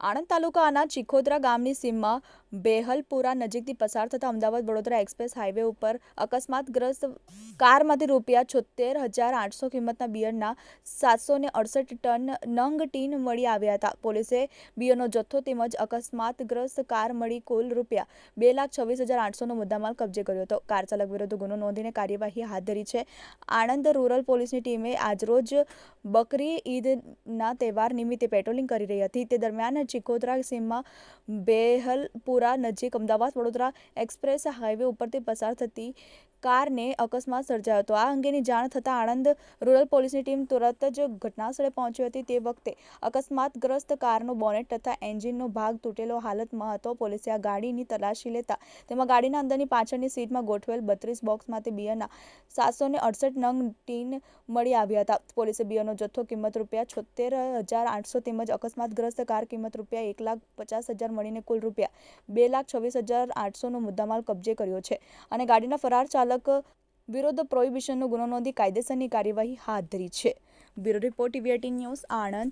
આણંદ તાલુકાના ચિખોદરા ગામની સીમમાં બેહલપુરા નજીકથી પસાર થતા અમદાવાદ વડોદરા એક્સપ્રેસ હાઈવે ઉપર અકસ્માતગ્રસ્ત કારમાંથી રૂપિયા છોતેર હજાર આઠસો કિંમતના બિયરના સાતસો ને અડસઠ ટન નંગ ટીન મળી આવ્યા હતા. પોલીસે બિયરનો જથ્થો તેમજ અકસ્માતગ્રસ્ત કાર મળી કુલ રૂપિયા બે લાખ છવ્વીસ હજાર આઠસોનો મુદ્દામાલ કબજે કર્યો હતો. કાર ચાલક વિરુદ્ધ ગુનો નોંધીને કાર્યવાહી હાથ ધરી છે. આણંદ રૂરલ પોલીસની ટીમે આજરોજ બકરી ઈદના તહેવાર નિમિત્તે પેટ્રોલિંગ કરી રહી હતી. તે દરમિયાન ચિકોદરા સીમમાં બેહલપુરા નજીક અમદાવાદ વડોદરા એક્સપ્રેસ હાઈવે ઉપરથી પસાર થતી કારને અકસ્માત સર્જાયો હતો. આ અંગેની જાણ થતાં આણંદ રૂરલ પોલીસની ટીમ તુરત જ ઘટનાસ્થળે પહોંચી હતી. તે વખતે અકસ્માતગ્રસ્ત કારનો બોનેટ તથા એન્જિનનો ભાગ તૂટેલો હાલતમાં હતો. પોલીસે આ ગાડીની તલાશી લેતા તેમાં ગાડીના અંદરની પાછળની સીટમાં ગોઠવેલ બત્રીસ બોક્સમાંથી બિયરના સાતસો અડસઠ નંગ ટીન મળી આવ્યા હતા. પોલીસે બિયરનો જથ્થો કિંમત રૂપિયા છોતેર હજાર આઠસો તેમજ અકસ્માતગ્રસ્ત કાર કિંમત રૂપિયા એક લાખ પચાસ હજાર મળીને કુલ રૂપિયા બે લાખ છવ્વીસ હજાર આઠસોનો મુદ્દામાલ કબજે કર્યો છે અને ગાડીના ફરાર ચાલક વિરુદ્ધ પ્રોહિબિશનનો ગુનો નોંધી કાયદેસરની કાર્યવાહી હાથ ધરી છે. Bureau report TV news Anand.